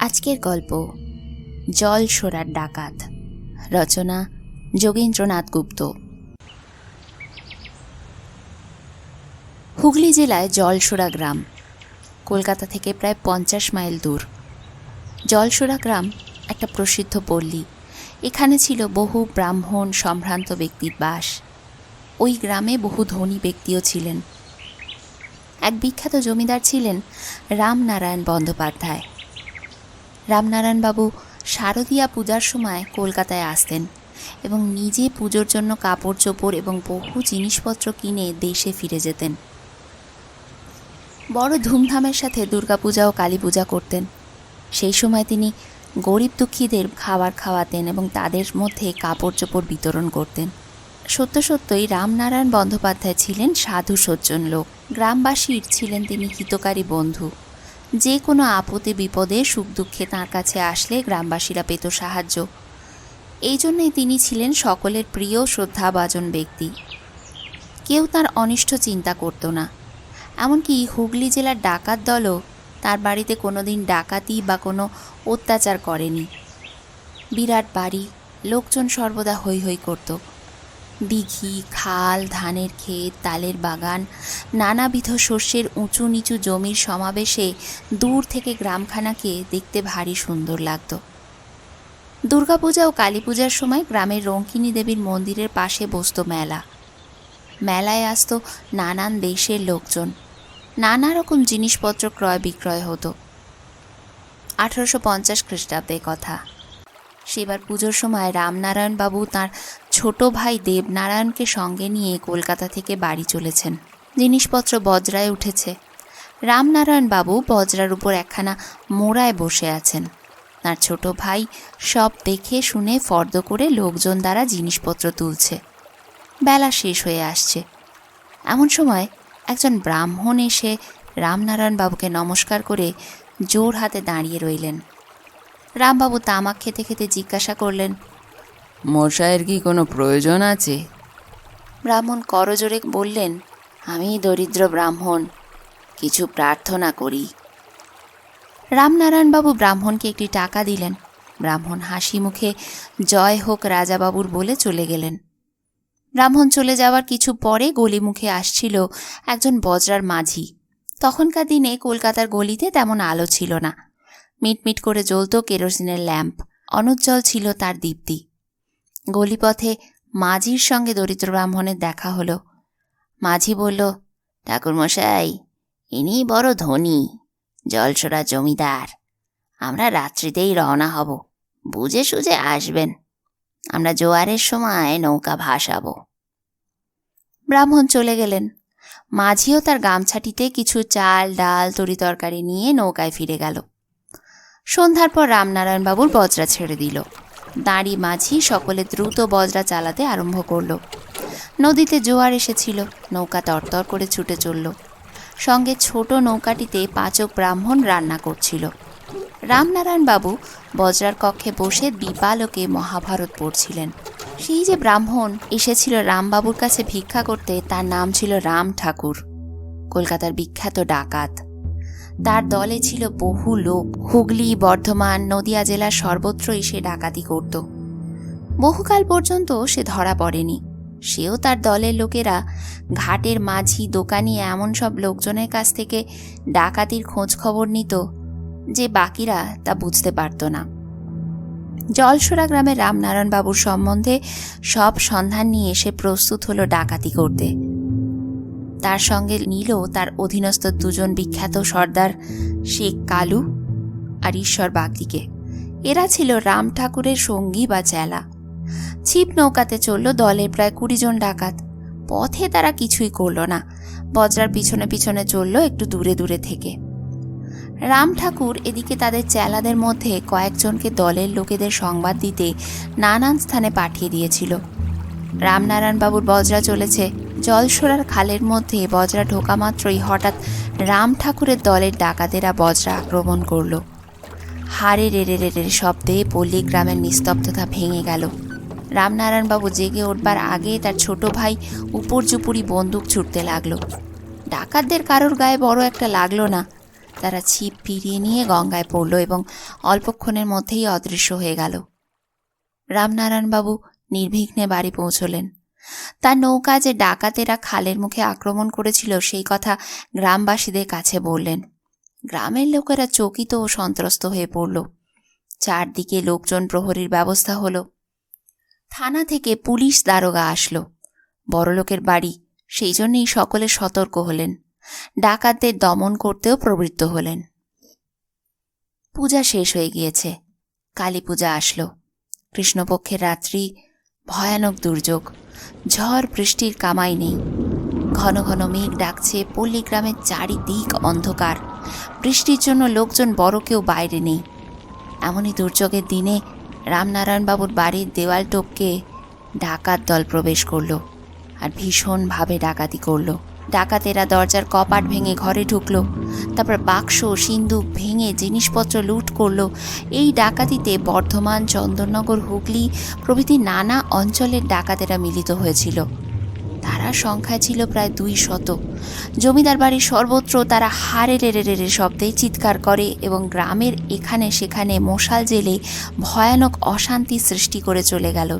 আজকের গল্প, জল সোরার ডাকাত, রচনা, যোগেন্দ্রনাথ গুপ্ত। হুগলি জেলায় জলসোরা গ্রাম, কলকাতা থেকে প্রায় পঞ্চাশ মাইল দূর। জলসোরা গ্রাম একটা প্রসিদ্ধ পল্লী। এখানে ছিল বহু ব্রাহ্মণ সম্ভ্রান্ত ব্যক্তির বাস। ওই গ্রামে বহু ধনী ব্যক্তিও ছিলেন। এক বিখ্যাত জমিদার ছিলেন রামনারায়ণ বন্দ্যোপাধ্যায়। রামনারায়ণবাবু শারদীয়া পূজার সময় কলকাতায় আসতেন এবং নিজে পুজোর জন্য কাপড় চোপড় এবং বহু জিনিসপত্র কিনে দেশে ফিরে যেতেন। বড় ধুমধামের সাথে দুর্গাপূজা ও কালী পূজা করতেন। সেই সময় তিনি গরিব দুঃখীদের খাবার খাওয়াতেন এবং তাদের মধ্যে কাপড় চোপড় বিতরণ করতেন। সত্য সত্যই রামনারায়ণ বন্দ্যোপাধ্যায় ছিলেন সাধু সজ্জন লোক। গ্রামবাসীর ছিলেন তিনি হিতকারী বন্ধু। যে কোনো আপদে বিপদে, সুখ, দুঃখে তাঁর কাছে আসলে গ্রামবাসীরা পেত সাহায্য। এই জন্যই তিনি ছিলেন সকলের প্রিয়, শ্রদ্ধাভাজন ব্যক্তি। কেউ তার অনিষ্ট চিন্তা করতো না। এমনকি হুগলি জেলার ডাকাত দলও তার বাড়িতে কোনোদিন ডাকাতি বা কোনো অত্যাচার করেনি। বিরাট বাড়ি, লোকজন সর্বদা হৈ হৈ করত। দিঘি খাল, ধানের ক্ষেত, তালের বাগান, নানাবিধ শস্যের উঁচু নিচু জমির সমাবেশে দূর থেকে গ্রামখানাকে দেখতে ভারী সুন্দর লাগতো। দুর্গাপূজা ও কালী পূজার সময় গ্রামের রঙ্কিনী দেবীর মন্দিরের পাশে বসত মেলা। মেলায় আসতো নানান দেশের লোকজন। নানা রকম জিনিসপত্র ক্রয় বিক্রয় হতো। আঠারোশো পঞ্চাশ খ্রিস্টাব্দের কথা। সেবার পুজোর সময় রামনারায়ণ বাবু তার ছোট ভাই দেবনারায়ণকে সঙ্গে নিয়ে কলকাতা থেকে বাড়ি চলেছেন। জিনিসপত্র বজরায় উঠেছে। রামনারায়ণ বাবু বজরার উপর একখানা মোড়ায় বসে আছেন। তার ছোট ভাই সব দেখে শুনে ফর্দ করে লোকজন দ্বারা জিনিসপত্র তুলছে। বেলা শেষ হয়ে আসছে। এমন সময় একজন ব্রাহ্মণ এসে রামনারায়ণ বাবুকে নমস্কার করে জোর হাতে দাঁড়িয়ে রইলেন। রামবাবু তামাক খেতে খেতে জিজ্ঞাসা করলেন মশাইয়ের কি কোনো প্রয়োজন আছে? ব্রাহ্মণ করজোরে বললেন আমি দরিদ্র ব্রাহ্মণ, কিছু প্রার্থনা করি। রামনারায়ণবাবু ব্রাহ্মণকে একটি টাকা দিলেন। ব্রাহ্মণ হাসি মুখে, জয় হোক রাজাবাবুর বলে চলে গেলেন। ব্রাহ্মণ চলে যাওয়ার কিছু পরে গলি মুখে আসছিল একজন বজরার মাঝি। তখনকার দিনে কলকাতার গলিতে তেমন আলো ছিল না। মিটমিট করে জ্বলত কেরোসিনের ল্যাম্প, অনুজ্জ্বল ছিল তার দীপ্তি। গলিপথে মাঝির সঙ্গে দরিদ্র ব্রাহ্মণের দেখা হলো। মাঝি বলল, ঠাকুরমশাই, ইনি বড় ধনী, জলসরা জমিদার। আমরা রাত্রিতেই রওনা হব, বুঝে সুঝে আসবেন। আমরা জোয়ারের সময় নৌকা ভাসাবো। ব্রাহ্মণ চলে গেলেন। মাঝিও তার গামছাটিতে কিছু চাল, ডাল, তরি তরকারি নিয়ে নৌকায় ফিরে গেল। সন্ধ্যার পর রামনারায়ণবাবুর বজরা ছেড়ে দিল। দাঁড়ি মাঝি সকলে দ্রুত বজরা চালাতে আরম্ভ করল। নদীতে জোয়ার এসেছিল, নৌকা তরতর করে ছুটে চলল। সঙ্গে ছোট নৌকাটিতে পাচক ব্রাহ্মণ রান্না করছিল। রামনারায়ণ বাবু বজরার কক্ষে বসে দীপালোকে মহাভারত পড়ছিলেন। সেই যে ব্রাহ্মণ এসেছিল রামবাবুর কাছে ভিক্ষা করতে, তার নাম ছিল রাম ঠাকুর। কলকাতার বিখ্যাত ডাকাত। তার দলে ছিল বহু লোক। হুগলি, বর্ধমান, নদিয়া জেলার সর্বত্রই সে ডাকাতি করত। বহুকাল পর্যন্ত সে ধরা পড়েনি। সেও তার দলের লোকেরা ঘাটের মাঝি, দোকানি, এমন সব লোকজনের কাছ থেকে ডাকাতির খোঁজ খবর নিত যে বাকিরা তা বুঝতে পারত না। জলসোরা গ্রামের রামনারায়ণবাবুর সম্বন্ধে সব সন্ধান নিয়ে এসে প্রস্তুত হলো ডাকাতি করতে। তার সঙ্গে নিল তার অধীনস্থ দুজন বিখ্যাত সর্দার শেখ কালু আর ঈশ্বর বাগদিকে। এরা ছিল রাম ঠাকুরের সঙ্গী বা চেলা ছিপ নৌকাতে চলল দলের প্রায় কুড়ি জন ডাকাত। পথে তারা কিছুই করল না। বজরার পিছনে পিছনে চলল একটু দূরে দূরে থেকে। রাম ঠাকুর এদিকে তাদের চেলাদের মধ্যে কয়েকজনকে দলের লোকেদের সংবাদ দিতে নানান স্থানে পাঠিয়ে দিয়েছিল। রামনারায়ণবাবুর বজরা চলেছে। জলসোরার খালের মধ্যে বজরা ঢোকা মাত্রই হঠাৎ রাম ঠাকুরের দলের ডাকাতেরা বজরা আক্রমণ করল। হাড়ে রেড়ে রেড়ে শব্দে পল্লী গ্রামের নিস্তব্ধতা ভেঙে গেল। রামনারায়ণবাবু জেগে উঠবার আগে তার ছোট ভাই উপর জুপুরি বন্দুক ছুটতে লাগল। ডাকাতদের কারোর গায়ে বড় একটা লাগল না। তারা ছিপ ফিরিয়ে নিয়ে গঙ্গায় পড়ল এবং অল্পক্ষণের মধ্যেই অদৃশ্য হয়ে গেল। রামনারায়ণবাবু নির্বিঘ্নে বাড়ি পৌঁছলেন। তার নৌকা যে ডাকাতেরা খালের মুখে আক্রমণ করেছিল, সেই কথা গ্রামবাসীদের কাছে বললেন। গ্রামের লোকেরা চকিত ও সন্ত্রস্ত হয়ে পড়ল। চারদিকে লোকজন প্রহরীর ব্যবস্থা হলো। থানা থেকে পুলিশ দারোগা আসলো। বড়লোকের বাড়ি, সেই জন্যই সকলে সতর্ক হলেন। ডাকাতদের দমন করতেও প্রবৃত্ত হলেন। পূজা শেষ হয়ে গিয়েছে। কালী পূজা আসলো। কৃষ্ণপক্ষের রাত্রি ভয়ানক দুর্যোগ। ঝড় বৃষ্টির কামাই নেই। ঘন ঘন মেঘ ডাকছে পল্লীগ্রামের চারিদিক অন্ধকার। বৃষ্টির জন্য লোকজন বড় কেউ বাইরে নেই। এমনই দুর্যোগের দিনে রামনারায়ণবাবুর বাড়ির দেওয়াল টোপকে ডাকাত দল প্রবেশ করল আর ভীষণভাবে ডাকাতি করল। ডাকাতেরা দরজার কপাট ভেঙে ঘরে ঢুকলো। তারপর বাক্স, সিন্দুক ভেঙে জিনিসপত্র লুট করল। এই ডাকাতিতে বর্ধমান, চন্দননগর, হুগলি প্রভৃতি নানা অঞ্চলের ডাকাতেরা মিলিত হয়েছিল। তারা সংখ্যায় ছিল প্রায় দুই শত। জমিদার বাড়ির সর্বত্র তারা হারে রেড়ে রেড়ে শব্দে চিৎকার করে এবং গ্রামের এখানে সেখানে মশাল জেলে ভয়ানক অশান্তি সৃষ্টি করে চলে গেল।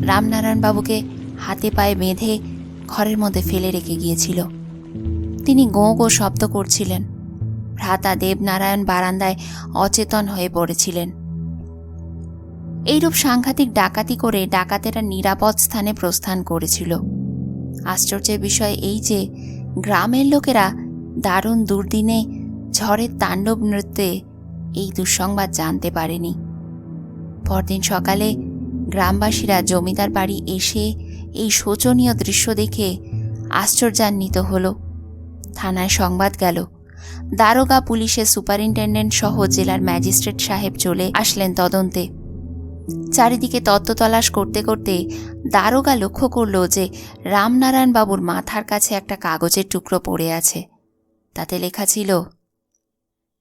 রামনারায়ণ বাবুকে হাতে পায়ে বেঁধে ঘরের মধ্যে ফেলে রেখে গিয়েছিল। তিনি গোঁ গো শব্দ করছিলেন। ভ্রাতা দেবনারায়ণ বারান্দায় অচেতন হয়ে পড়েছিলেন। এইরূপ সাংঘাতিক ডাকাতি করে ডাকাতেরা নিরাপদ স্থানে প্রস্থান করেছিল। আশ্চর্যের বিষয় এই যে, গ্রামের লোকেরা দারুণ দুর্দিনে ঝড়ের তাণ্ডব নৃত্যে এই দুঃসংবাদ জানতে পারেনি। পরদিন সকালে গ্রামবাসীরা জমিদার বাড়ি এসে এই শোচনীয় দৃশ্য দেখে আশ্চর্যান্বিত হলো। থানায় সংবাদ গেল, দারোগা পুলিশের সুপারিনটেন্ডেন্ট সহ জেলার ম্যাজিস্ট্রেট সাহেব চলে আসলেন তদন্তে। চারিদিকে তত্ত্ব তলাশ করতে করতে দারোগা লক্ষ্য করল যে রামনারায়ণ বাবুর মাথার কাছে একটা কাগজের টুকরো পড়ে আছে। তাতে লেখা ছিল,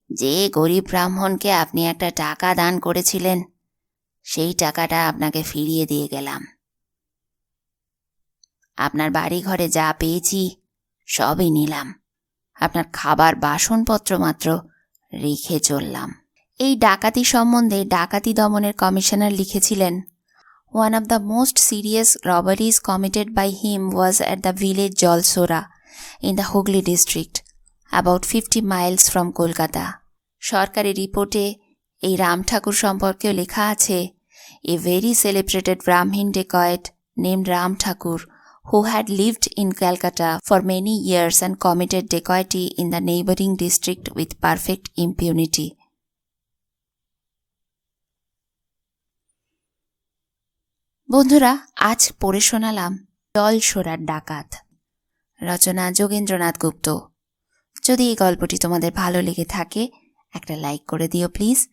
যে গরিব ব্রাহ্মণকে আপনি একটা টাকা দান করেছিলেন, সেই টাকাটা আপনাকে ফিরিয়ে দিয়ে গেলাম। আপনার বাড়ি ঘরে যা পেয়েছি, সবই নিলাম। আপনার খাবার বাসনপত্র মাত্র রেখে চললাম। এই ডাকাতি সম্বন্ধে ডাকাতি দমনের কমিশনার লিখেছিলেন one of the most serious robberies committed by him was at the village Jalsora in the Hooghly district about fifty miles from Kolkata সরকারি রিপোর্টে এই রাম ঠাকুর সম্পর্কেও লেখা আছে a very celebrated Brahmin dacoit name Ram Thakur who had lived in Calcutta for many years and committed dacoity in the neighboring district with perfect impunity. বন্ধুরা, আজ পড়ে শোনালাম দল সোরার ডাকাত। রচনা যোগেন্দ্রনাথ গুপ্ত। যদি এই গল্পটি তোমাদের ভালো লেগে থাকে, একটা লাইক করে দিও প্লিজ।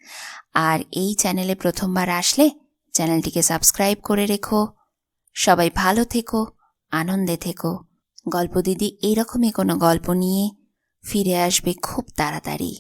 আর এই চ্যানেলে প্রথমবার আসলে চ্যানেলটিকে সাবস্ক্রাইব করে রেখো। সবাই ভালো থেকো। আনন্দে থেকো। গল্প দিদি এরকমই কোনো গল্প নিয়ে ফিরে আসবে খুব তাড়াতাড়ি।